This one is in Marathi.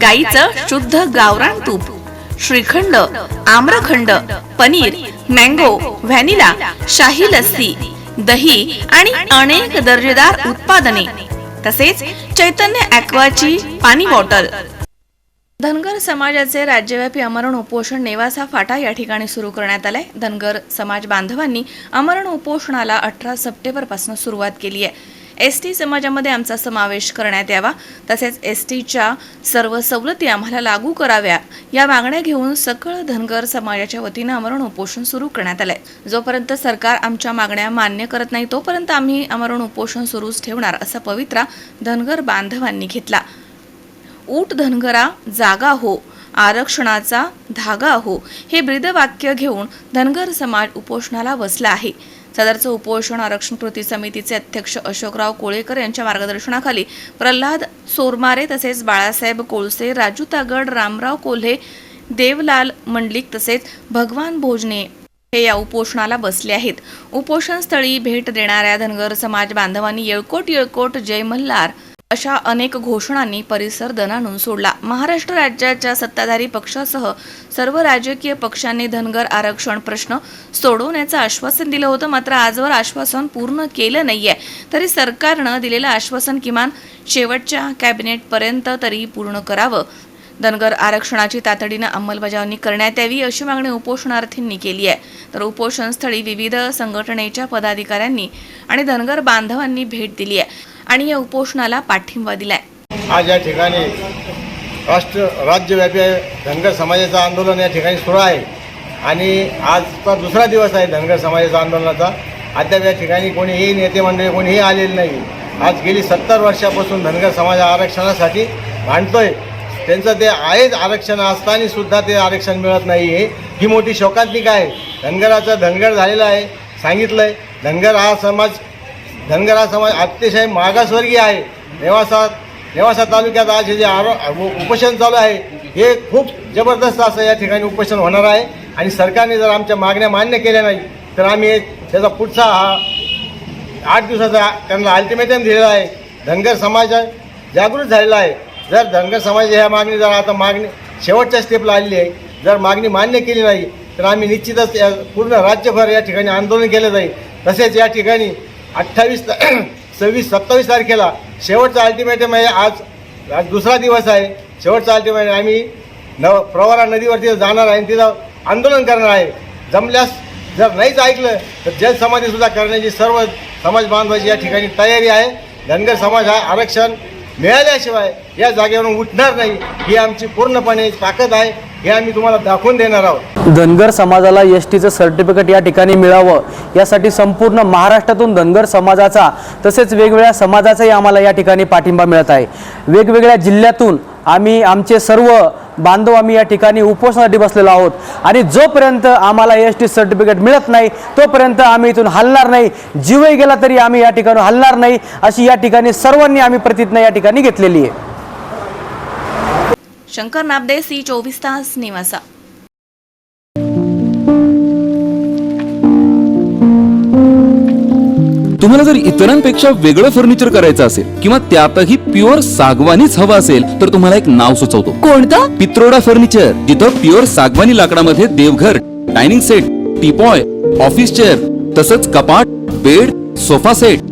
गाईचं शुद्ध गावरान तूप श्रीखंड आम्रखंड पनीर मँगो व्हॅनिला शाही लस्सी दही आणि अनेक दर्जेदार उत्पादने तसेच चैतन्य ॲक्वाची पाणी बॉटल. धनगर समाजाचे राज्यव्यापी अमरण उपोषण नेवासा फाटा या ठिकाणी सुरू करण्यात आलाय. धनगर समाज बांधवांनी अमरण उपोषणाला अठरा सप्टेंबरपासून सुरुवात केली आहे. एस टी समाजामध्ये आमचा समावेश करण्यात यावा. तसेच एस टीच्या सर्व सवलती आम्हाला लागू कराव्या. या मागण्या घेऊन सकळ धनगर समाजाच्या वतीनं आमरण उपोषण सुरू करण्यात आलंय. जोपर्यंत सरकार आमच्या मागण्या मान्य करत नाही तोपर्यंत आम्ही आमरण उपोषण सुरूच ठेवणार असा पवित्रा धनगर बांधवांनी घेतला. ऊट धनगरा जागा हो आरक्षणाचा धागा हो हे ब्रीदवाक्य घेऊन धनगर समाज उपोषणाला बसला आहे. सदरचं उपोषण आरक्षण कृती समितीचे अध्यक्ष अशोकराव कोळेकर यांच्या मार्गदर्शनाखाली प्रल्हाद सोरमारे तसेच बाळासाहेब कोळसे राजू तागड रामराव कोल्हे देवलाल मंडलिक तसेच भगवान भोजने हे या उपोषणाला बसले आहेत. उपोषणस्थळी भेट देणाऱ्या धनगर समाज बांधवांनी येळकोट येळकोट जय मल्हार अशा अनेक घोषणांनी परिसर दणाणून सोडला. महाराष्ट्र राज्याच्या सत्ताधारी पक्षासह सर्व राजकीय पक्षांनी धनगर आरक्षण प्रश्न सोडवण्याचं आश्वासन दिलं होतं. मात्र आजवर आश्वासन पूर्ण केलं नाहीये. तरी सरकारनं दिलेलं आश्वासन किमान शेवटच्या कॅबिनेटपर्यंत तरी पूर्ण करावं. धनगर आरक्षणाची तातडीनं अंमलबजावणी करण्यात यावी अशी मागणी उपोषणार्थींनी केली आहे. तर उपोषणस्थळी विविध संघटनेच्या पदाधिकाऱ्यांनी आणि धनगर बांधवांनी भेट दिली आहे. आणि या उपोषणाला पाठिंबा दिलाय. आज या ठिकाणी राष्ट्र राज्यव्यापी धनगर समाजाचं आंदोलन या ठिकाणी सुरू आहे. आणि आजचा दुसरा दिवस आहे धनगर समाजाच्या आंदोलनाचा. अद्याप या ठिकाणी कोणीही नेते मंडळी कोणीही आलेले नाही. आज गेली सत्तर वर्षापासून धनगर समाज आरक्षणासाठी भांडतोय. त्यांचं ते आहेच आरक्षण असताना सुद्धा ते आरक्षण मिळत नाही आहे ही मोठी शोकांतिका आहे. धनगराचा धनगर झालेला आहे. सांगितलं आहे धनगर हा समाज धनगर हा समाज अतिशय मागासवर्गीय आहे. नेवासा नेवासा तालुक्यात आज हे जे आरो उपोषण चालू आहे हे खूप जबरदस्त असं या ठिकाणी उपोषण होणार आहे. आणि सरकारने जर आमच्या मागण्या मान्य केल्या नाही तर आम्ही त्याचा पुढचा हा आठ दिवसाचा त्यांना अल्टिमेटम दिलेला आहे. धनगर समाज जागृत झालेला आहे. जर धनगर समाज ह्या मागणी जर आता मागणी शेवटच्या स्टेपला आलेली आहे जर मागणी मान्य केली नाही तर आम्ही निश्चितच या पूर्ण राज्यभर या ठिकाणी आंदोलन केलं जाईल. तसेच या ठिकाणी अठ्ठावीस सव्वीस सत्तावीस तारखेला शेवटचा अल्टिमेटम आहे म्हणजे आज आज दुसरा दिवस आहे. शेवटचा अल्टिमेटम आम्ही नव प्रवरा नदीवरती जाणार आहे आणि तिथं आंदोलन करणार आहे. जमल्यास जर नाहीच ऐकलं तर जलसमाधीसुद्धा करण्याची सर्व समाज बांधवाची या ठिकाणी तयारी आहे. धनगर समाज हा आरक्षण मिळाल्याशिवाय या जागेवरून उठणार नाही. ही आमची पूर्णपणे ताकद आहे. हे आम्ही तुम्हाला दाखवून देणार आहोत. धनगर समाजाला एस टीचं सर्टिफिकेट या ठिकाणी मिळावं यासाठी संपूर्ण महाराष्ट्रातून धनगर समाजाचा तसेच वेगवेगळ्या समाजाचाही आम्हाला या ठिकाणी पाठिंबा मिळत आहे. वेगवेगळ्या जिल्ह्यातून आम्ही आमचे सर्व बांधव आम्ही या ठिकाणी उपोषणासाठी बसलेलो आहोत. आणि जोपर्यंत आम्हाला एस टी सर्टिफिकेट मिळत नाही तोपर्यंत आम्ही इथून हलणार नाही. जीवही गेला तरी आम्ही या ठिकाणी हलणार नाही अशी या ठिकाणी सर्वांनी आम्ही प्रतिज्ञा या ठिकाणी घेतलेली आहे. शंकर नाबदे सी चोवीस तास निवासा. तुम्हाला जर इतरांपेक्षा वेगळं फर्निचर करायचं असेल किंवा त्यातही प्युअर सागवानीच हवं असेल तर तुम्हाला एक नाव सुचवतो. कोणतं? पित्रोडा फर्निचर जिथं प्युअर सागवानी लाकडामध्ये देवघर dining set teapoy office chair तसंच कपाट bed sofa set